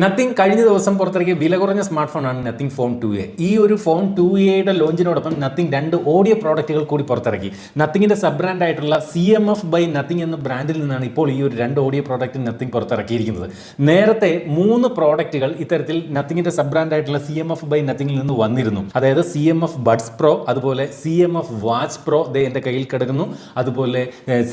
Nothing കഴിഞ്ഞ ദിവസം പുറത്തിറക്കിയ വില കുറഞ്ഞ സ്മാർട്ട് ഫോൺ ആണ് നത്തിങ് ഫോൺ ടു എ ഈ ഒരു ഫോൺ ടു എയുടെ ലോഞ്ചിനോടൊപ്പം നത്തിങ് രണ്ട് ഓഡിയോ പ്രോഡക്റ്റുകൾ കൂടി പുറത്തിറക്കി. നത്തിങ്ങിന്റെ സബ് ബ്രാൻഡ് ആയിട്ടുള്ള C M F by Nothing എന്ന ബ്രാൻഡിൽ നിന്നാണ് ഇപ്പോൾ ഈ ഒരു രണ്ട് ഓഡിയോ പ്രോഡക്റ്റ് നത്തിങ് പുറത്തിറക്കിയിരിക്കുന്നത്. നേരത്തെ മൂന്ന് പ്രോഡക്റ്റുകൾ ഇത്തരത്തിൽ നത്തിങ്ങിന്റെ സബ് ബ്രാൻഡ് ആയിട്ടുള്ള സി എം എഫ് ബൈ നത്തിങ്ങിൽ നിന്ന് വന്നിരുന്നു. അതായത് C M F buds pro അതുപോലെ C M F watch pro ദേ എന്റെ കയ്യിൽ കിടക്കുന്നു. അതുപോലെ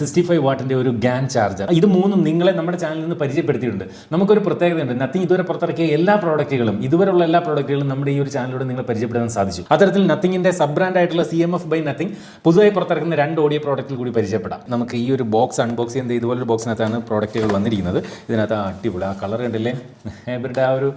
സിക്സ്റ്റി ഫൈവ് വാട്ടിന്റെ ഒരു ഗാൻ ചാർജർ ഇത് മൂന്നും നിങ്ങളെ നമ്മുടെ ചാനലിൽ നിന്ന് പരിചയപ്പെടുത്തിയിട്ടുണ്ട്. നമുക്കൊരു പ്രത്യേകതയുണ്ട്. നത്തിങ് ഇതുവരെ പുറത്തിറക്കിയ എല്ലാ പ്രോഡക്റ്റുകളും ഇതുവരെയുള്ള എല്ലാ പ്രോഡക്റ്റുകളും നമ്മുടെ ഈ ഒരു ചാനലിലൂടെ നിങ്ങൾ പരിചയപ്പെടാൻ സാധിച്ചു. അത്തരത്തിൽ നത്തിങ്ങിന്റെ സബ് ബ്രാൻഡ് ആയിട്ടുള്ള C M F by Nothing പുതുതായി പുറത്തിറക്കുന്ന രണ്ട് ഓഡിയോ പ്രോഡക്റ്റിൽ കൂടി പരിചയപ്പെടാം. നമുക്ക് ഈ ഒരു ബോക്സ് അൺബോക്സ് ചെയ്യുന്നത് ഇതുപോലൊരു ബോക്സിനകത്താണ് പ്രോഡക്റ്റുകൾ വന്നിരിക്കുന്നത്. ഇതിനകത്ത് അടിപൊളി ആ കളർ കണ്ടില്ലേ? ഇവരുടെ ആ ഒരു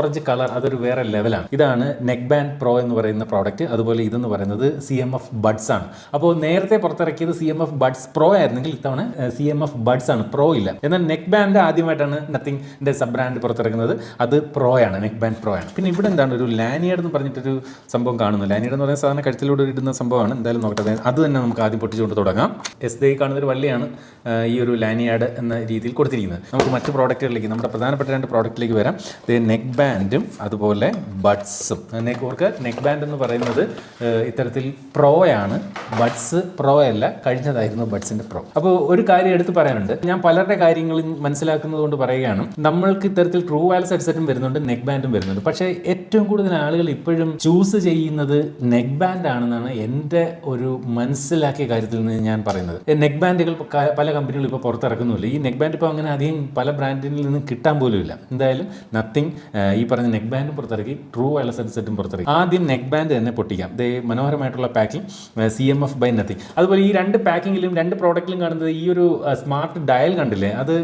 ഓറഞ്ച് കളർ അതൊരു വേറെ ലെവലാണ് ഇതാണ് നെക്ക് ബാൻഡ് പ്രോ എന്ന് പറയുന്ന പ്രോഡക്റ്റ് അതുപോലെ ഇതെന്ന് പറയുന്നത് സി എം എഫ് ബഡ്സ് ആണ്. അപ്പോൾ നേരത്തെ പുറത്തിറക്കിയത് C M F buds pro ആയിരുന്നെങ്കിൽ ഇത്തവണ സി എം എഫ് ബഡ്സ് ആണ്. പ്രോ ഇല്ല. എന്നാൽ നെക്ക് ബാൻഡ് ആദ്യമായിട്ടാണ് നത്തിങ്ങിന്റെ സബ് ബ്രാൻഡ് പുറത്തിറക്കുന്നത് അത് പ്രോ ആണ് നെക്ക് ബാൻഡ് പ്രോ ആണ് പിന്നെ ഇവിടെ എന്താണ് ഒരു ലാനിയഡ് എന്ന് പറഞ്ഞിട്ടൊരു സംഭവം കാണുന്നു ലാനിയഡ് എന്ന് പറയുന്ന സാധാരണ കഴുത്തിലൂടെ ഇടുന്ന സംഭവമാണ്. എന്തായാലും നോക്കട്ടെ. അത് തന്നെ നമുക്ക് ആദ്യം പൊട്ടിച്ചുകൊണ്ട് തുടങ്ങാം. എസ് ദേ കാണുന്ന ഒരു വള്ളിയാണ് ഈ ഒരു ലാനിയാഡ് എന്ന രീതിയിൽ കൊടുത്തിരിക്കുന്നത്. നമുക്ക് മറ്റ് പ്രോഡക്റ്റുകളിലേക്ക് നമ്മുടെ പ്രധാനപ്പെട്ട രണ്ട് പ്രോഡക്റ്റിലേക്ക് വരാം. ഇത് നെക്ക് ബാൻഡും അതുപോലെ ബഡ്സും നെക്ക് ഓർക്ക് നെക്ക് ബാൻഡ് എന്ന് പറയുന്നത് ഇത്തരത്തിൽ പ്രോയാണ് ബഡ്സ് പ്രോ അല്ല കഴിഞ്ഞതായിരുന്നു ബഡ്സിന്റെ പ്രോ അപ്പോൾ ഒരു കാര്യം എടുത്ത് പറയാനുണ്ട്. ഞാൻ പലരുടെ കാര്യങ്ങളും മനസ്സിലാക്കുന്നത് കൊണ്ട് പറയുകയാണ്. നമ്മൾക്ക് ഇത്തരത്തിൽ ട്രൂ വയർലെസ് ഹെഡ്സെറ്റും വരുന്നുണ്ട് നെക്ക് ബാൻഡും വരുന്നുണ്ട്. പക്ഷേ ഏറ്റവും കൂടുതൽ ആളുകൾ ഇപ്പോഴും ചൂസ് ചെയ്യുന്നത് നെക്ക് ബാൻഡ് ആണെന്നാണ് എന്റെ ഒരു മനസ്സിലാക്കിയ കാര്യത്തിൽ നിന്ന് ഞാൻ പറയുന്നത്. നെക്ക് ബാൻഡുകൾ പല കമ്പനികളും ഇപ്പോൾ പുറത്തിറക്കുന്നില്ല ഈ നെക്ക് ബാൻഡ് ഇപ്പോൾ അങ്ങനെ അധികം പല ബ്രാൻഡിൽ നിന്ന് കിട്ടാൻ പോലും ഇല്ല. എന്തായാലും നത്തിങ് ഈ പറഞ്ഞ നെക്ക് ബാൻഡും പുറത്തിറക്കി ട്രൂ വയർലെസ് ഹെഡ്സെറ്റും പുറത്തിറക്കി. ആദ്യം നെക്ക് ബാൻഡ് തന്നെ പൊട്ടിക്കാം. ദേ മനോഹരമായിട്ടുള്ള packing C M F by Nothing അതുപോലെ ഈ രണ്ട് പാക്കിങ്ങിലും രണ്ട് പ്രോഡക്റ്റിലും കാണുന്നത് ഈ ഒരു സ്മാർട്ട് ഡയൽ കണ്ടില്ലേ? അത്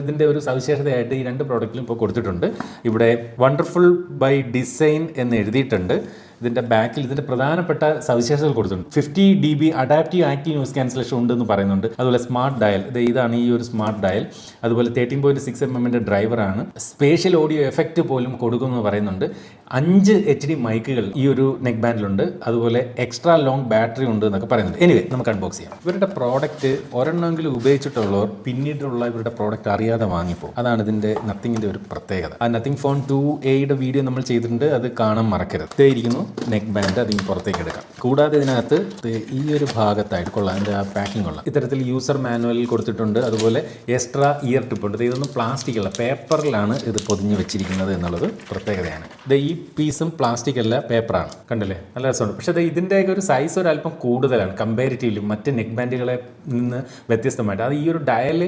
ഇതിന്റെ ഒരു സവിശേഷതയായിട്ട് ഈ രണ്ട് പ്രോഡക്റ്റിലും കൊടുത്തിട്ടുണ്ട്. ഇവിടെ വണ്ടർഫുൾ ബൈ ഡിസൈൻ എന്ന് എഴുതിയിട്ടുണ്ട്. ഇതിന്റെ ബാക്കിൽ ഇതിന്റെ പ്രധാനപ്പെട്ട സവിശേഷതകൾ കൊടുത്തിട്ടുണ്ട്. Fifty D B adaptive active noise cancellation ഉണ്ടെന്ന് പറയുന്നുണ്ട്. അതുപോലെ സ്മാർട്ട് ഡയൽ ഇത് ഇതാണ് ഈ ഒരു സ്മാർട്ട് ഡയൽ അതുപോലെ തേർട്ടീൻ പോയിന്റ് സിക്സ് എം എമ്മിന്റെ ഡ്രൈവറാണ് സ്പേഷ്യൽ ഓഡിയോ എഫക്റ്റ് പോലും കൊടുക്കുമെന്ന് പറയുന്നുണ്ട്. അഞ്ച് എച്ച് ഡി മൈക്കുകൾ ഈ ഒരു നെക്ക് ബാൻഡിലുണ്ട് അതുപോലെ എക്സ്ട്രാ ലോങ് ബാറ്ററി ഉണ്ട് എന്നൊക്കെ പറയുന്നുണ്ട്. എനിവേ നമുക്ക് അൺബോക്സ് ചെയ്യാം. ഇവരുടെ പ്രോഡക്റ്റ് ഒരെണ്ണമെങ്കിലും ഉപയോഗിച്ചിട്ടുള്ളവർ പിന്നീടുള്ള ഇവരുടെ പ്രോഡക്റ്റ് അറിയാതെ വാങ്ങിപ്പോ അതാണ് ഇതിന്റെ നത്തിങ്ങിന്റെ ഒരു പ്രത്യേകത. ആ നത്തിങ് ഫോൺ ടു എയുടെ വീഡിയോ നമ്മൾ ചെയ്തിട്ടുണ്ട്. അത് കാണാൻ മറക്കരുത്. ഇരിക്കുന്നു നെക്ക് ബാൻഡ് അതിന് പുറത്തേക്ക് എടുക്കാം. കൂടാതെ ഇതിനകത്ത് ഈ ഒരു ഭാഗത്തായിട്ട് കൊള്ളാം. അതിന്റെ ആ പാക്കിംഗ് കൊള്ളാം. ഇത്തരത്തിൽ യൂസർ മാനുവലിൽ കൊടുത്തിട്ടുണ്ട്. അതുപോലെ എക്സ്ട്രാ ഇയർ ടിപ്പ് ഉണ്ട്. ഇതൊന്നും പ്ലാസ്റ്റിക് അല്ല. പേപ്പറിലാണ് ഇത് പൊതിഞ്ഞ് വെച്ചിരിക്കുന്നത് എന്നുള്ളത് പ്രത്യേകതയാണ്. ഇത് ഈ പീസും പ്ലാസ്റ്റിക് അല്ല പേപ്പറാണ് കണ്ടില്ലേ? നല്ല രസമുണ്ട്. പക്ഷേ ഇതിന്റെയൊക്കെ ഒരു സൈസ് ഒരല്പം കൂടുതലാണ്. കമ്പാരിറ്റീവ്ലി മറ്റ് നെക്ക് ബാൻഡുകളെ നിന്ന് വ്യത്യസ്തമായിട്ട്. അത് ഈ ഒരു ഡയൽ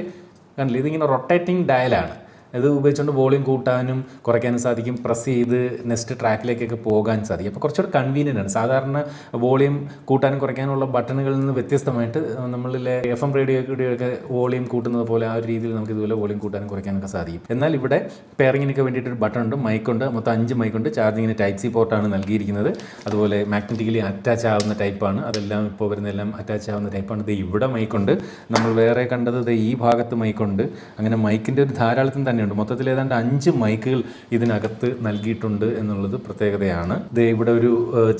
കണ്ടില്ല? ഇതിങ്ങനെ റൊട്ടേറ്റിംഗ് ഡയലാണ് ഇത് ഉപയോഗിച്ചുകൊണ്ട് വോളിയം കൂട്ടാനും കുറയ്ക്കാനും സാധിക്കും. പ്രസ് ചെയ്ത് നെക്സ്റ്റ് ട്രാക്കിലേക്കൊക്കെ പോകാൻ സാധിക്കും. അപ്പോൾ കുറച്ചുകൂടെ കൺവീനിയന്റ് ആണ്. സാധാരണ വോളിയം കൂട്ടാനും കുറയ്ക്കാനുള്ള ബട്ടണുകളിൽ നിന്ന് വ്യത്യസ്തമായിട്ട് നമ്മളിലെ എഫ് എം റേഡിയോയുടെയൊക്കെ വോളിയം കൂട്ടുന്നത് പോലെ ആ ഒരു രീതിയിൽ നമുക്ക് ഇതുപോലെ വോളിയം കൂട്ടാനും കുറയ്ക്കാനൊക്കെ സാധിക്കും. എന്നാൽ ഇവിടെ പെയറിങ്ങിനൊക്കെ വേണ്ടിയിട്ട് ഒരു ബട്ടൺ ഉണ്ട് മൈക്കുണ്ട് മൊത്തം അഞ്ച് മൈക്കുണ്ട് ചാർജിങ്ങിന് ടൈപ്പ് സി പോർട്ടാണ് നൽകിയിരിക്കുന്നത്. അതുപോലെ മാഗ്നറ്റിക്കലി അറ്റാച്ച് ആവുന്ന ടൈപ്പാണ് അതെല്ലാം ഇപ്പോൾ വരുന്നതെല്ലാം അറ്റാച്ച് ആവുന്ന ടൈപ്പാണ് ഇത് ഇവിടെ മൈക്കുണ്ട് നമ്മൾ വേറെ കണ്ടത് ഈ ഭാഗത്ത് മൈക്കുണ്ട് അങ്ങനെ മൈക്കിന്റെ ഒരു ധാരാളത്തിന് തന്നെയുണ്ട് മൊത്തത്തിൽ ഏതാണ്ട് അഞ്ച് മൈക്കുകൾ ഇതിനകത്ത് നൽകിയിട്ടുണ്ട് എന്നുള്ളത് പ്രത്യേകതയാണ്. ദേ ഇവിടെ ഒരു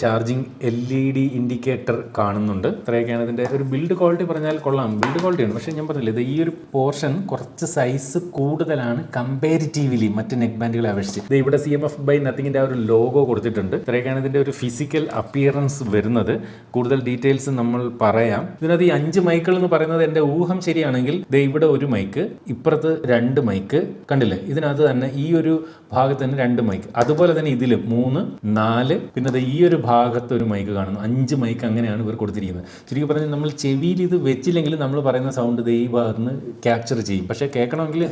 charging L E D indicator കാണുന്നുണ്ട്. ഇത്രയൊക്കെയാണ് ഇതിന്റെ ഒരു ബിൽഡ് ക്വാളിറ്റി പറഞ്ഞാൽ കൊള്ളാം. ബിൽഡ് ക്വാളിറ്റിയാണ്. പക്ഷേ ഞാൻ പറഞ്ഞില്ല ഇത് ഈ ഒരു പോർഷൻ കുറച്ച് സൈസ് കൂടുതലാണ് കമ്പാരിറ്റീവ്ലി മറ്റ് നെക്ക് ബാൻഡുകളെ അപേക്ഷിച്ച്. ഇത് ഇവിടെ സി എം എഫ് ബൈ നത്തിങ്ങിന്റെ ആ ഒരു ലോഗോ കൊടുത്തിട്ടുണ്ട്. ഇത്രയൊക്കെയാണ് ഇതിന്റെ ഒരു ഫിസിക്കൽ അപ്പിയറൻസ് വരുന്നത്. കൂടുതൽ ഡീറ്റെയിൽസ് നമ്മൾ പറയാം. ഇതിനകത്ത് ഈ അഞ്ച് മൈക്കുകൾ എന്ന് പറയുന്നത് എന്റെ ഊഹം ശരിയാണെങ്കിൽ ഇത് ഇവിടെ ഒരു മൈക്ക് ഇപ്പുറത്ത് രണ്ട് മൈക്ക് കണ്ടില്ലേ? ഇതിനകത്ത് തന്നെ ഈ ഒരു ഭാഗത്ത് തന്നെ രണ്ട് മൈക്ക് അതുപോലെ തന്നെ ഇതിൽ മൂന്ന് നാല് പിന്നെ ഈ ഒരു ഭാഗത്ത് ഒരു മൈക്ക് കാണുന്നു. അഞ്ച് മൈക്ക് അങ്ങനെയാണ് ഇവർ കൊടുത്തിരിക്കുന്നത്. ചുരുക്കി പറഞ്ഞാൽ നമ്മൾ ചെവിയിൽ ഇത് വെച്ചില്ലെങ്കിൽ നമ്മൾ പറയുന്ന സൗണ്ട് ഇത് ഈ ഭാഗത്ത് നിന്ന് ക്യാപ്ചർ ചെയ്യും. പക്ഷേ കേൾക്കണമെങ്കിൽ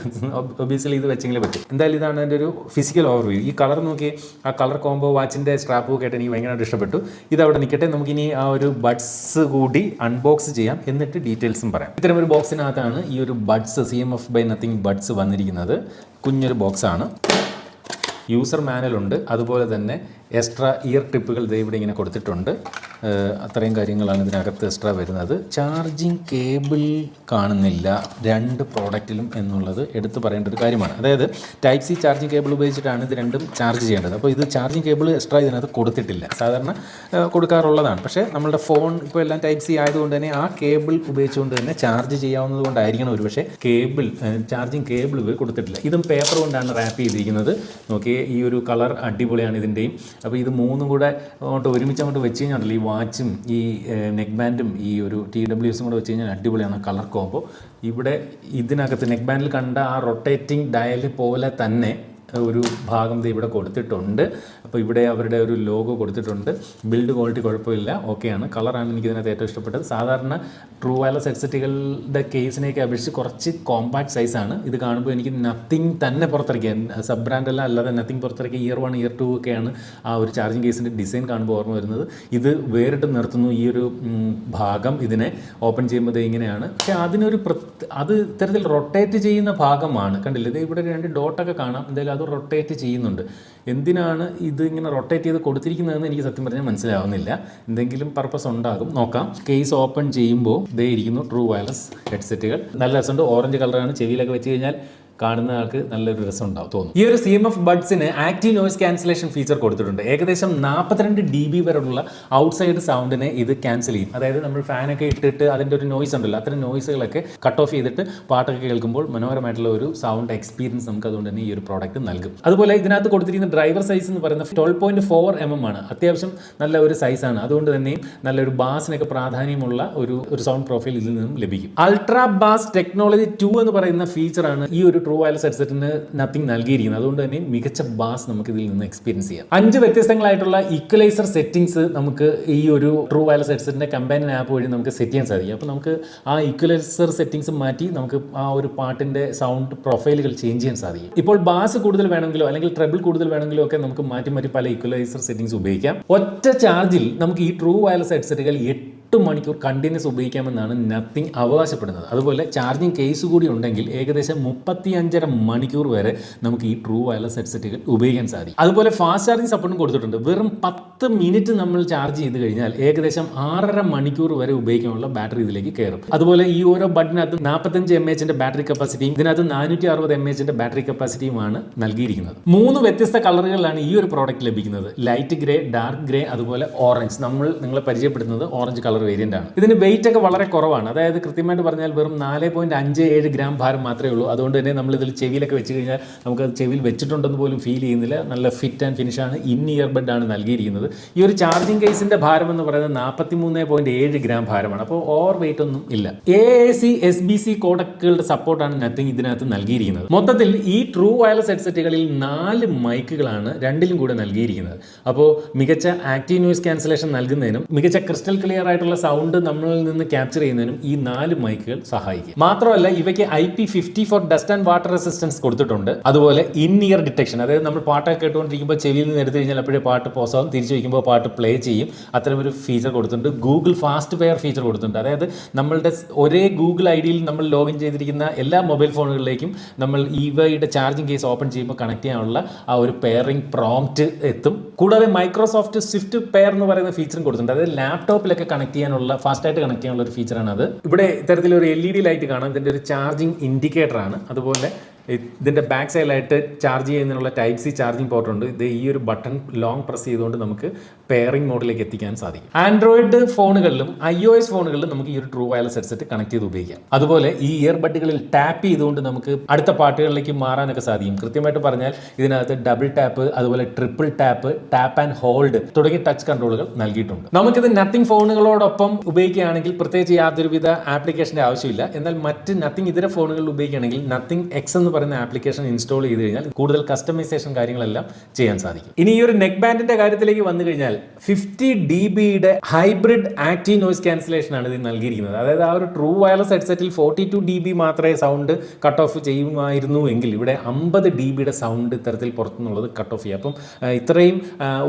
ഒബിയസ്ലി ഇത് വെച്ചെങ്കിലേ പറ്റും. എന്തായാലും ഇതാണ് എന്റെ ഒരു ഫിസിക്കൽ ഓവർവ്യൂ ഈ കളർ നോക്കി ആ കളർ കോംബോ വാച്ചിന്റെ സ്ട്രാപ്പ് ആയിട്ട് എനിക്ക് ഭയങ്കരമായിട്ട് ഇഷ്ടപ്പെട്ടു. ഇത് അവിടെ നിൽക്കട്ടെ. നമുക്കിനി ആ ഒരു ബഡ്സ് കൂടി അൺബോക്സ് ചെയ്യാം. എന്നിട്ട് ഡീറ്റെയിൽസും പറയാം. ഇത്തരം ഒരു ബോക്സിനകത്താണ് ഈ ഒരു buds C M F by Nothing buds വന്നിരിക്കുന്നത്. കുഞ്ഞൊരു ബോക്സാണ് യൂസർ മാനുവൽ ഉണ്ട്. അതുപോലെ തന്നെ എക്സ്ട്രാ ഇയർ ടിപ്പുകൾ ഇവിടെ ഇങ്ങനെ കൊടുത്തിട്ടുണ്ട്. അത്രയും കാര്യങ്ങളാണ് ഇതിനകത്ത് എക്സ്ട്രാ വരുന്നത്. ചാർജിങ് കേബിൾ കാണുന്നില്ല രണ്ട് പ്രോഡക്റ്റിലും എന്നുള്ളത് എടുത്തു പറയേണ്ട ഒരു കാര്യമാണ്. അതായത് ടൈപ്പ് സി ചാർജിങ് കേബിൾ ഉപയോഗിച്ചിട്ടാണ് ഇത് രണ്ടും ചാർജ് ചെയ്യേണ്ടത്. അപ്പോൾ ഇത് ചാർജിങ് കേബിൾ എക്സ്ട്രാ ഇതിനകത്ത് കൊടുത്തിട്ടില്ല. സാധാരണ കൊടുക്കാറുള്ളതാണ്. പക്ഷേ നമ്മളുടെ ഫോൺ ഇപ്പോൾ എല്ലാം ടൈപ്പ് സി ആയതുകൊണ്ട് തന്നെ ആ കേബിൾ ഉപയോഗിച്ചുകൊണ്ട് തന്നെ ചാർജ് ചെയ്യാവുന്നത് കൊണ്ടായിരിക്കണം ഒരു പക്ഷേ കേബിൾ ചാർജിങ് കേബിൾ കൊടുത്തിട്ടില്ല. ഇതും പേപ്പർ കൊണ്ടാണ് റാപ്പ് ചെയ്തിരിക്കുന്നത്. നോക്കിയേ ഈ ഒരു കളർ അടിപൊളിയാണ് ഇതിന്റെയും. അപ്പോൾ ഇത് മൂന്നും കൂടെ അങ്ങോട്ട് ഒരുമിച്ച് അങ്ങോട്ട് വെച്ച് കഴിഞ്ഞാൽ ഈ വാച്ചും ഈ നെക്ക് ബാൻഡും ഈ ഒരു ടി ഡബ്ല്യു എസും കൂടെ വെച്ച് കഴിഞ്ഞാൽ അടിപൊളിയാണ് കളർ കോമ്പോ ഇവിടെ ഇതിനകത്ത് നെക്ക് ബാൻഡിൽ കണ്ട ആ റൊട്ടേറ്റിംഗ് ഡയൽ പോലെ തന്നെ ഒരു ഭാഗം ഇവിടെ കൊടുത്തിട്ടുണ്ട്. അപ്പോൾ ഇവിടെ അവരുടെ ഒരു ലോഗോ കൊടുത്തിട്ടുണ്ട്. ബിൽഡ് ക്വാളിറ്റി കുഴപ്പമില്ല. ഓക്കെയാണ് കളറാണ് എനിക്ക് ഇതിനകത്ത് ഏറ്റവും ഇഷ്ടപ്പെട്ടത്. സാധാരണ ട്രൂ വയർലെസ് ഹെഡ്സെറ്റുകളുടെ കേസിനെയൊക്കെ അപേക്ഷിച്ച് കുറച്ച് കോമ്പാക്ട് സൈസാണ് ഇത് കാണുമ്പോൾ എനിക്ക് നത്തിങ് തന്നെ പുറത്തിറക്കിയാൽ സബ് ബ്രാൻഡല്ല അല്ലാതെ നത്തിങ് പുറത്തിറക്കിയ ഇയർ വൺ ഇയർ ടു ഒക്കെയാണ് ആ ഒരു ചാർജിങ് കേസിന്റെ ഡിസൈൻ കാണുമ്പോൾ ഓർമ്മ വരുന്നത്. ഇത് വേറിട്ട് നിർത്തുന്നു ഈ ഒരു ഭാഗം ഇതിനെ ഓപ്പൺ ചെയ്യുമ്പോൾ ഇങ്ങനെയാണ്. പക്ഷേ അതിനൊരു അത് ഇത്തരത്തിൽ റൊട്ടേറ്റ് ചെയ്യുന്ന ഭാഗമാണ്. കണ്ടില്ല? ഇത് ഇവിടെ രണ്ട് ഡോട്ടൊക്കെ കാണാം. എന്തായാലും അത് റൊട്ടേറ്റ് ചെയ്യുന്നുണ്ട്. എന്തിനാണ് ഇത് ഇങ്ങനെ റൊട്ടേറ്റ് ചെയ്ത് കൊടുത്തിരിക്കുന്നതെന്ന് എനിക്ക് സത്യം പറഞ്ഞാൽ മനസ്സിലാവുന്നില്ല. എന്തെങ്കിലും പർപ്പസ് ഉണ്ടാകും. നോക്കാം. കേസ് ഓപ്പൺ ചെയ്യുമ്പോൾ ഇതേ ഇരിക്കുന്നു. ട്രൂ വയർലെസ് ഹെഡ്സെറ്റുകൾ നല്ല രസമുണ്ട്. ഓറഞ്ച് കളറാണ് ചെവിയിലൊക്കെ വെച്ച് കഴിഞ്ഞാൽ കാണുന്ന ആൾക്ക് നല്ലൊരു രസം ഉണ്ടാവും തോന്നും. ഈ ഒരു സി എം എഫ് ബഡ്സിന് ആക്റ്റീവ് നോയ്സ് ക്യാൻസലേഷൻ ഫീച്ചർ കൊടുത്തിട്ടുണ്ട്. ഏകദേശം നാൽപ്പത്തിരണ്ട് ഡി ബി വരെയുള്ള ഔട്ട്സൈഡ് സൗണ്ടിനെ ഇത് ക്യാൻസൽ ചെയ്യും. അതായത് നമ്മൾ ഫാനൊക്കെ ഇട്ടിട്ട് അതിന്റെ ഒരു നോയ്സ് ഉണ്ടല്ലോ അത്തരം നോയ്സുകളൊക്കെ കട്ട് ഓഫ് ചെയ്തിട്ട് പാട്ടൊക്കെ കേൾക്കുമ്പോൾ മനോഹരമായിട്ടുള്ള ഒരു സൗണ്ട് എക്സ്പീരിയൻസ് നമുക്ക് അതുകൊണ്ട് തന്നെ ഈ ഒരു പ്രോഡക്റ്റ് നൽകും. അതുപോലെ ഇതിനകത്ത് കൊടുത്തിരിക്കുന്ന ഡ്രൈവർ സൈസ് എന്ന് പറയുന്നത് twelve point four M M ആണ്. അത്യാവശ്യം നല്ല ഒരു സൈസാണ് അതുകൊണ്ട് തന്നെയും നല്ലൊരു ബാസിനൊക്കെ പ്രാധാന്യമുള്ള ഒരു ഒരു സൗണ്ട് പ്രൊഫൈൽ ഇതിൽ നിന്നും ലഭിക്കും. അൾട്രാ ബാസ് ടെക്നോളജി ടു എന്ന് പറയുന്ന ഫീച്ചറാണ് ഈ ഒരു ട്രൂ വയർലെസ് ഹെഡ്സെറ്റിന് നത്തിങ് നൽകിയിരിക്കുന്നത്. അതുകൊണ്ട് തന്നെ മികച്ച ബാസ് നമുക്ക് ഇതിൽ നിന്ന് എക്സ്പീരിയൻസ് ചെയ്യാം. അഞ്ച് വ്യത്യസ്തങ്ങളായിട്ടുള്ള ഇക്വലൈസർ സെറ്റിംഗ്സ് നമുക്ക് ഈ ഒരു ട്രൂ വയർലെസ് ഹെഡ്സെറ്റിന്റെ കമ്പാനിയൻ ആപ്പ് വഴി നമുക്ക് സെറ്റ് ചെയ്യാൻ സാധിക്കും. അപ്പോൾ നമുക്ക് ആ ഇക്വലൈസർ സെറ്റിംഗ്സ് മാറ്റി നമുക്ക് ആ ഒരു പാട്ടിന്റെ സൗണ്ട് പ്രൊഫൈലുകൾ ചേഞ്ച് ചെയ്യാൻ സാധിക്കും. ഇപ്പോൾ ബാസ് കൂടുതൽ വേണമെങ്കിലോ അല്ലെങ്കിൽ ട്രബിൾ കൂടുതൽ വേണമെങ്കിലോ ഒക്കെ നമുക്ക് മാറ്റി മാറ്റി പല ഇക്വലൈസർ സെറ്റിംഗ്സ് ഉപയോഗിക്കാം. ഒറ്റ ചാർജിൽ നമുക്ക് ഈ ട്രൂ വയർലെസ് ഹെഡ്സെറ്റുകൾ എട്ട് മണിക്കൂർ കണ്ടിന്യൂസ് ഉപയോഗിക്കാമെന്നാണ് നത്തിങ് അവകാശപ്പെടുന്നത്. അതുപോലെ ചാർജിങ് കേസ് കൂടി ഉണ്ടെങ്കിൽ ഏകദേശം മുപ്പത്തി അഞ്ചര മണിക്കൂർ വരെ നമുക്ക് ഈ ട്രൂ വയർലെസ് ഹെഡ്സെറ്റുകൾ ഉപയോഗിക്കാൻ സാധിക്കും. അതുപോലെ ഫാസ്റ്റ് ചാർജിങ് സപ്പോർട്ടും കൊടുത്തിട്ടുണ്ട്. വെറും പത്ത് മിനിറ്റ് നമ്മൾ ചാർജ് ചെയ്ത് കഴിഞ്ഞാൽ ഏകദേശം ആറര മണിക്കൂർ വരെ ഉപയോഗിക്കാനുള്ള ബാറ്ററി ഇതിലേക്ക് കയറും. അതുപോലെ ഈ ഓരോ ബഡിനകത്ത് നാൽപ്പത്തഞ്ച് എം എച്ചിന്റെ ബാറ്ററി കപ്പാസിറ്റിയും ഇതിനകത്ത് നാനൂറ്റി അറുപത് എം എച്ചിന്റെ ബാറ്ററി കപ്പാസിറ്റിയുമാണ് നൽകിയിരിക്കുന്നത്. മൂന്ന് വ്യത്യസ്ത കളറുകളിലാണ് ഈ ഒരു പ്രോഡക്റ്റ് ലഭിക്കുന്നത്. ലൈറ്റ് ഗ്രേ ഡാർക്ക് ഗ്രേ അതുപോലെ ഓറഞ്ച് നമ്മൾ നിങ്ങളെ പരിചയപ്പെടുത്തുന്നത് ഓറഞ്ച് കളർ വേരിയന്റ് ആണ്. ഇതിന് വെയിറ്റ് ഒക്കെ വളരെ കുറവാണ്. അതായത് കൃത്യമായിട്ട് പറഞ്ഞാൽ വെറും നാല് പോയിന്റ് അഞ്ച് ഏഴ് ഗ്രാം ഭാരം മാത്രമേ ഉള്ളൂ. അതുകൊണ്ട് തന്നെ നമ്മൾ ഇതിൽ ചെവിയിലൊക്കെ വെച്ച് കഴിഞ്ഞാൽ നമുക്ക് ചെവിയിൽ വെച്ചിട്ടുണ്ടെന്ന് പോലും ഫീൽ ചെയ്യുന്നില്ല. നല്ല ഫിറ്റ് ആൻഡ് ഫിനിഷ് ആണ്. ഇൻ ഇയർ ബഡ് ആണ് നൽകിയിരിക്കുന്നത്. ഈ ഒരു ചാർജിംഗ് കേസിന്റെ ഭാരം എന്ന് പറയുന്നത് നാൽപ്പത്തി മൂന്ന് പോയിന്റ് ഏഴ് ഗ്രാം ഭാരമാണ്. അപ്പോൾ ഓവർ വെയിറ്റ് ഒന്നും ഇല്ല. A C S B C കോഡക്കുകളുടെ സപ്പോർട്ടാണ് നത്തിങ് ഇതിനകത്ത് നൽകിയിരിക്കുന്നത്. മൊത്തത്തിൽ ഈ ട്രൂ വയർലെസ് ഹെഡ്സെറ്റുകളിൽ നാല് മൈക്കുകളാണ് രണ്ടിലും കൂടെ നൽകിയിരിക്കുന്നത്. അപ്പോൾ മികച്ച ആക്റ്റീവ് ന്യൂസ് ക്യാൻസലേഷൻ നൽകുന്നതിനും മികച്ച ക്രിസ്റ്റൽ ക്ലിയർ ആയിട്ടുള്ള സൗണ്ട് നമ്മളിൽ നിന്ന് ക്യാപ്ചർ ചെയ്യുന്നതിനും ഈ നാല് മൈക്കുകൾ സഹായിക്കും. മാത്രമല്ല ഇവയ്ക്ക് I P fifty four dust and water resistance കൊടുത്തിട്ടുണ്ട്. അതുപോലെ ഇൻ ഇയർ ഡിറ്റക്ഷൻ അതായത് നമ്മൾ പാട്ടൊക്കെ കേട്ടുകൊണ്ടിരിക്കുമ്പോൾ ചെവിയിൽ നിന്ന് എടുത്തു കഴിഞ്ഞാൽ അപ്പോഴേ പാട്ട് പോസാവും തിരിച്ചു വയ്ക്കുമ്പോൾ പാട്ട് പ്ലേ ചെയ്യും. അത്തരം ഒരു ഫീച്ചർ കൊടുത്തിട്ടുണ്ട്. ഗൂഗിൾ ഫാസ്റ്റ് പെയർ ഫീച്ചർ കൊടുത്തിട്ടുണ്ട്. അതായത് നമ്മളുടെ ഒരേ ഗൂഗിൾ ഐ ഡിയിൽ നമ്മൾ ലോഗിൻ ചെയ്തിരിക്കുന്ന എല്ലാ മൊബൈൽ ഫോണുകളിലേക്കും നമ്മൾ ഇവയുടെ ചാർജിങ് കേസ് ഓപ്പൺ ചെയ്യുമ്പോൾ കണക്ട് ചെയ്യാനുള്ള ആ ഒരു പെയറിംഗ് പ്രോംപ്റ്റ് എത്തും. കൂടാതെ മൈക്രോസോഫ്റ്റ് സ്വിഫ്റ്റ് പെയർ എന്ന് പറയുന്ന ഫീച്ചറും കൊടുത്തിട്ടുണ്ട്. അതായത് ലാപ്ടോപ്പിലൊക്കെ കണക്ട് ചെയ്യാനുള്ള ഫാസ്റ്റായിട്ട് കണക്ട് ചെയ്യാനുള്ള ഒരു ഫീച്ചറാണ് അത് ഇവിടെ ഇത്തരത്തിലൊരു എൽ ഇ ഡി ലൈറ്റ് കാണാം. ഇതിന്റെ ഒരു ചാർജിങ് ഇൻഡിക്കേറ്റർ ആണ്. അതുപോലെ ഇതിന്റെ ബാക്ക് സൈഡിലായിട്ട് ചാർജ് ചെയ്യുന്നതിനുള്ള ടൈപ്പ് സി ചാർജിങ് പോർട്ട് ഉണ്ട്. ഇത് ഈ ഒരു ബട്ടൺ ലോങ് പ്രസ് ചെയ്തുകൊണ്ട് നമുക്ക് പെയറിംഗ് മോഡിലേക്ക് എത്തിക്കാൻ സാധിക്കും. ആൻഡ്രോയിഡ് ഫോണുകളിലും ഐ ഒ എസ് ഫോണുകളിലും നമുക്ക് ഈ ഒരു ട്രൂ വയർലെസ് ഹെഡ്സെറ്റ് കണക്ട് ചെയ്ത് ഉപയോഗിക്കാം. അതുപോലെ ഈ ഇയർബഡുകളിൽ ടാപ്പ് ചെയ്തുകൊണ്ട് നമുക്ക് അടുത്ത പാട്ടുകളിലേക്ക് മാറാനൊക്കെ സാധിക്കും. കൃത്യമായിട്ട് പറഞ്ഞാൽ ഇതിനകത്ത് ഡബിൾ ടാപ്പ് അതുപോലെ triple tap tap and hold തുടങ്ങിയ ടച്ച് കൺട്രോളുകൾ നൽകിയിട്ടുണ്ട്. നമുക്കിത് നത്തിങ് ഫോണുകളോടൊപ്പം ഉപയോഗിക്കുകയാണെങ്കിൽ പ്രത്യേകിച്ച് യാതൊരുവിധ ആപ്ലിക്കേഷന്റെ ആവശ്യമില്ല. എന്നാൽ മറ്റ് നത്തിങ് ഇതര ഫോണുകളിൽ ഉപയോഗിക്കുകയാണെങ്കിൽ നത്തിങ് എക്സ് എന്ന് പറയുന്ന ആപ്ലിക്കേഷൻ ഇൻസ്റ്റാൾ ചെയ്ത് കഴിഞ്ഞാൽ കൂടുതൽ കസ്റ്റമൈസേഷൻ കാര്യങ്ങളെല്ലാം ചെയ്യാൻ സാധിക്കും. ഇനി ഈ ഒരു നെക്ക് ബാൻഡിന്റെ കാര്യത്തിലേക്ക് വന്നു കഴിഞ്ഞാൽ ഫിഫ്റ്റി ഡി ബിയുടെ ഹൈബ്രിഡ് ആക്റ്റീവ് നോയ്സ് ക്യാൻസലേഷൻ ആണ് ഇത് നൽകിയിരിക്കുന്നത്. അതായത് ആ ഒരു ട്രൂ വയർലെസ് ഹെഡ്സെറ്റിൽ ഫോർട്ടി ടു ഡി ബി മാത്രമേ സൗണ്ട് കട്ട് ഓഫ് ചെയ്യുമായിരുന്നു എങ്കിൽ ഇവിടെ അമ്പത് ഡി ബിയുടെ സൗണ്ട് ഇത്തരത്തിൽ പുറത്തുനിന്നുള്ളത് കട്ട് ഓഫ് ചെയ്യും. അപ്പം ഇത്രയും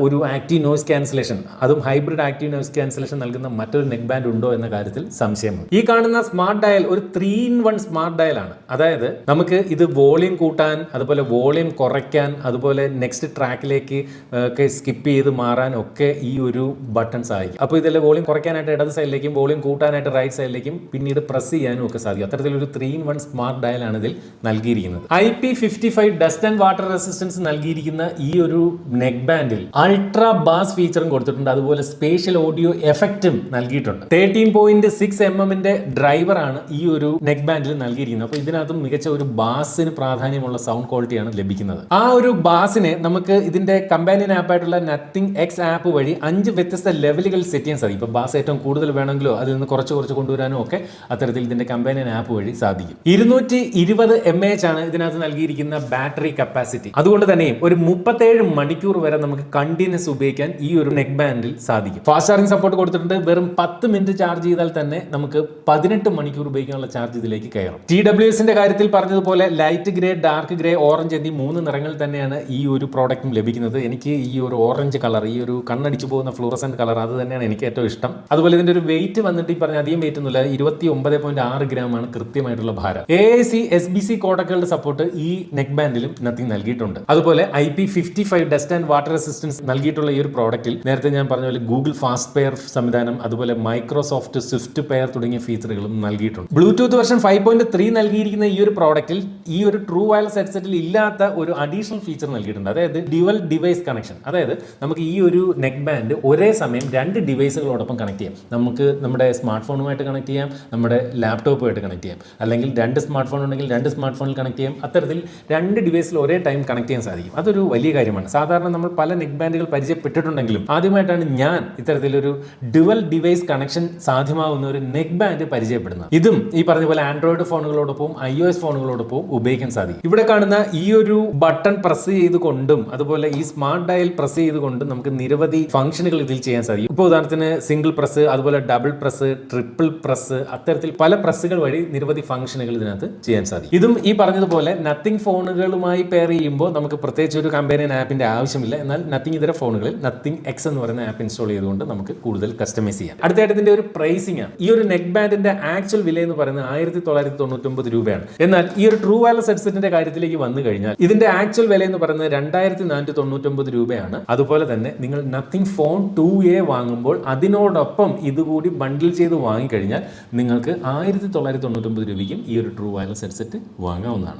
ഒരു ആക്റ്റീവ് നോയ്സ് ക്യാൻസലേഷൻ അതും ഹൈബ്രിഡ് ആക്റ്റീവ് നോയ്സ് ക്യാൻസലേഷൻ നൽകുന്ന മറ്റൊരു നെക്ക് ബാൻഡ് ഉണ്ടോ എന്ന കാര്യത്തിൽ സംശയമുണ്ട്. ഈ കാണുന്ന സ്മാർട്ട് ഡയൽ ഒരു three in one smart dial ആണ്. അതായത് നമുക്ക് ഇത് വോളിയം കൂട്ടാൻ അതുപോലെ വോളിയം കുറയ്ക്കാൻ അതുപോലെ നെക്സ്റ്റ് ട്രാക്കിലേക്ക് ഒക്കെ സ്കിപ്പ് ചെയ്ത് മാറാൻ ഒക്കെ ഈ ഒരു ബട്ടൺ സഹായിക്കും. അപ്പോൾ ഇതിൽ വോളിയം കുറയ്ക്കാനായിട്ട് ഇടത് സൈഡിലേക്കും വോളിയം കൂട്ടാനായിട്ട് റൈറ്റ് സൈഡിലേക്കും പിന്നീട് പ്രസ് ചെയ്യാനും ഒക്കെ സാധിക്കും. അത്തരത്തിലൊരു ത്രീ ഇൻ വൺ സ്മാർട്ട് ഡയലാണ് ഇതിൽ നൽകിയിരിക്കുന്നത്. I P fifty five dust and water resistance നൽകിയിരിക്കുന്ന ഈ ഒരു നെക്ക് ബാൻഡിൽ അൾട്രാ ബാസ് ഫീച്ചറും കൊടുത്തിട്ടുണ്ട്. അതുപോലെ സ്പേഷ്യൽ ഓഡിയോ എഫക്റ്റും നൽകിയിട്ടുണ്ട്. തേർട്ടീൻ പോയിന്റ് സിക്സ് എം എമ്മിന്റെ ഡ്രൈവറാണ് ഈ ഒരു നെക്ക് ബാൻഡിൽ നൽകിയിരിക്കുന്നത്. അപ്പോൾ ഇതിനകത്തും മികച്ച ഒരു ബാസിന് പ്രാധാന്യമുള്ള സൗണ്ട് ക്വാളിറ്റിയാണ് ലഭിക്കുന്നത്. ആ ഒരു ബാസിനെ നമുക്ക് ഇതിന്റെ കമ്പാനിയൻ ആപ്പായിട്ടുള്ള നത്തിങ് എക്സ് ആപ്പ് വഴി അഞ്ച് വ്യത്യസ്ത ലെവലുകൾ സെറ്റ് ചെയ്യാൻ സാധിക്കും. ഇപ്പോൾ ബാസ് ഏറ്റവും കൂടുതൽ വേണമെങ്കിലോ അതിൽ നിന്ന് കുറച്ച് കുറച്ച് കൊണ്ടുവരാനോ ഒക്കെ അത്തരത്തിൽ ഇതിന്റെ കമ്പാനിയൻ ആപ്പ് വഴി സാധിക്കും. ഇരുന്നൂറ്റി ഇരുപത് എം എച്ച് ആണ് ഇതിനകത്ത് നൽകിയിരിക്കുന്ന ബാറ്ററി കപ്പാസിറ്റി അതുകൊണ്ട് തന്നെയും ഒരു മുപ്പത്തേഴ് മണിക്കൂർ വരെ നമുക്ക് കണ്ടിന്യൂസ് ഉപയോഗിക്കാൻ ഈ ഒരു നെക്ക് ബാൻഡിൽ സാധിക്കും. ഫാസ്റ്റ് ചാർജിംഗ് സപ്പോർട്ട് കൊടുത്തിട്ടുണ്ട്. വെറും പത്ത് മിനിറ്റ് ചാർജ് ചെയ്താൽ തന്നെ നമുക്ക് പതിനെട്ട് മണിക്കൂർ ഉപയോഗിക്കാനുള്ള ചാർജ് ഇതിലേക്ക് കയറും. ടി ഡബ്ല്യു എസിന്റെ കാര്യത്തിൽ പറഞ്ഞതുപോലെ light grey dark grey orange എന്നീ മൂന്ന് നിറങ്ങൾ തന്നെയാണ് ഈ ഒരു പ്രോഡക്റ്റും ലഭിക്കുന്നത്. എനിക്ക് ഈ ഒരു ഓറഞ്ച് കളർ ഈ ഒരു കണ്ണടിച്ചു പോകുന്ന ഫ്ലൂറസെന്റ് കളർ അത് തന്നെയാണ് എനിക്ക് ഏറ്റവും ഇഷ്ടം. അതുപോലെ ഇതിന്റെ ഒരു വെയിറ്റ് വന്നിട്ട് ഈ പറഞ്ഞ അധികം വെയിറ്റ് ഒന്നുമില്ല ഇരുപത്തി ഒമ്പത് പോയിന്റ് ആറ് ഗ്രാം ആണ് കൃത്യമായിട്ടുള്ള ഭാരം. A I C S B C കോടക്കുകളുടെ support ഈ നെക്ക് ബാൻഡിലും നത്തിങ് നൽകിയിട്ടുണ്ട്. അതുപോലെ I P fifty five dust and water resistance നൽകിയിട്ടുള്ള ഈ ഒരു പ്രോഡക്റ്റിൽ നേരത്തെ ഞാൻ പറഞ്ഞ പോലെ ഗൂഗിൾ ഫാസ്റ്റ് പെയർ സംവിധാനം അതുപോലെ മൈക്രോസോഫ്റ്റ് സ്വിഫ്റ്റ് പെയർ തുടങ്ങിയ ഫീച്ചറുകളും നൽകിയിട്ടുണ്ട്. Bluetooth version five point three നൽകിയിരിക്കുന്ന ഈ ഒരു പ്രോഡക്റ്റിൽ ഈ ഒരു ട്രൂ വയർലെസ് ഹെഡ്സെറ്റിൽ ഇല്ലാത്ത ഒരു അഡീഷണൽ ഫീച്ചർ നൽകിയിട്ടുണ്ട്. അതായത് ഡ്യുവൽ ഡിവൈസ് കണക്ഷൻ അതായത് നമുക്ക് ഈ ഒരു നെക്ക് ബാൻഡ് ഒരേ സമയം രണ്ട് ഡിവൈസുകളോടൊപ്പം കണക്ട് ചെയ്യാം. നമുക്ക് നമ്മുടെ സ്മാർട്ട് ഫോണുമായിട്ട് കണക്ട് ചെയ്യാം നമ്മുടെ ലാപ്ടോപ്പുമായിട്ട് കണക്ട് ചെയ്യാം. അല്ലെങ്കിൽ രണ്ട് സ്മാർട്ട് ഫോൺ ഉണ്ടെങ്കിൽ രണ്ട് സ്മാർട്ട് ഫോണിൽ കണക്ട് ചെയ്യാം. അത്തരത്തിൽ രണ്ട് ഡിവൈസിൽ ഒരേ ടൈം കണക്ട് ചെയ്യാൻ സാധിക്കും. അതൊരു വലിയ കാര്യമാണ്. സാധാരണ നമ്മൾ പല നെക്ക് ബാൻഡുകൾ പരിചയപ്പെട്ടിട്ടുണ്ടെങ്കിലും ആദ്യമായിട്ടാണ് ഞാൻ ഇത്തരത്തിലൊരു ഡ്യുവൽ ഡിവൈസ് കണക്ഷൻ സാധ്യമാകുന്ന ഒരു നെക്ക് ബാൻഡ് പരിചയപ്പെടുന്നത്. ഇതും ഈ പറഞ്ഞ പോലെ ആൻഡ്രോയിഡ് ഫോണുകളോടൊപ്പം ഐ ഒ എസ് ഫോണുകളോടൊപ്പം ഉപയോഗിക്കാൻ സാധിക്കും. ഇവിടെ കാണുന്ന ഈ ഒരു ബട്ടൺ പ്രസ് ചെയ്തുകൊണ്ടും അതുപോലെ ഈ സ്മാർട്ട് ഡയൽ പ്രസ് ചെയ്തുകൊണ്ടും നമുക്ക് നിരവധി ഫംഗ്ഷനുകൾ ഇതിൽ ചെയ്യാൻ സാധിക്കും. ഇപ്പോൾ ഉദാഹരണത്തിന് സിംഗിൾ പ്രസ് അതുപോലെ ഡബിൾ പ്രസ് ട്രിപ്പിൾ പ്രസ് അത്തരത്തിൽ പല പ്രസ്സുകൾ വഴി നിരവധി ഫംഗ്ഷനുകൾ ഇതിനകത്ത് ചെയ്യാൻ സാധിക്കും. ഇതും ഈ പറഞ്ഞതുപോലെ നത്തിങ് ഫോണുകളുമായി പെയർ ചെയ്യുമ്പോൾ നമുക്ക് പ്രത്യേകിച്ച് ഒരു കമ്പനിയൻ ആപ്പിന്റെ ആവശ്യമില്ല. എന്നാൽ നത്തിങ് ഇതര ഫോണുകളിൽ നത്തിങ് എക്സ് എന്ന് പറയുന്ന ആപ്പ് ഇൻസ്റ്റാൾ ചെയ്തുകൊണ്ട് നമുക്ക് കൂടുതൽ കസ്റ്റമൈസ് ചെയ്യാം. അടുത്തായിട്ട് ഇതിന്റെ ഒരു പ്രൈസിംഗ് ആണ്. ഈ ഒരു നെക്ക് ബാൻഡിന്റെ ആക്ച്വൽ വില എന്ന് പറയുന്നത് ആയിരത്തി തൊള്ളായിരത്തി തൊണ്ണൂറ്റൊമ്പത് രൂപയാണ്. എന്നാൽ ഈ ഒരു ട്രൂ വയർലെസ് ഹെഡ്സെറ്റിന്റെ കാര്യത്തിലേക്ക് വന്നു കഴിഞ്ഞാൽ ഇതിന്റെ ആക്ച്വൽ വില എന്ന് പറയുന്നത് രണ്ടായിരത്തി നാനൂറ്റി തൊണ്ണൂറ്റൊമ്പത് രൂപയാണ്. അതുപോലെ തന്നെ നിങ്ങൾ നത്തിങ് ഫോൺ ടു എ വാങ്ങുമ്പോൾ അതിനോടൊപ്പം ഇതുകൂടി ബണ്ടിൽ ചെയ്ത് വാങ്ങിക്കഴിഞ്ഞാൽ നിങ്ങൾക്ക് ആയിരത്തി തൊള്ളായിരത്തി തൊണ്ണൂറ്റൊമ്പത് രൂപയ്ക്കും ഈ ഒരു ട്രൂ വയർലെസ് ഹെഡ്സെറ്റ് വാങ്ങാവുന്നതാണ്.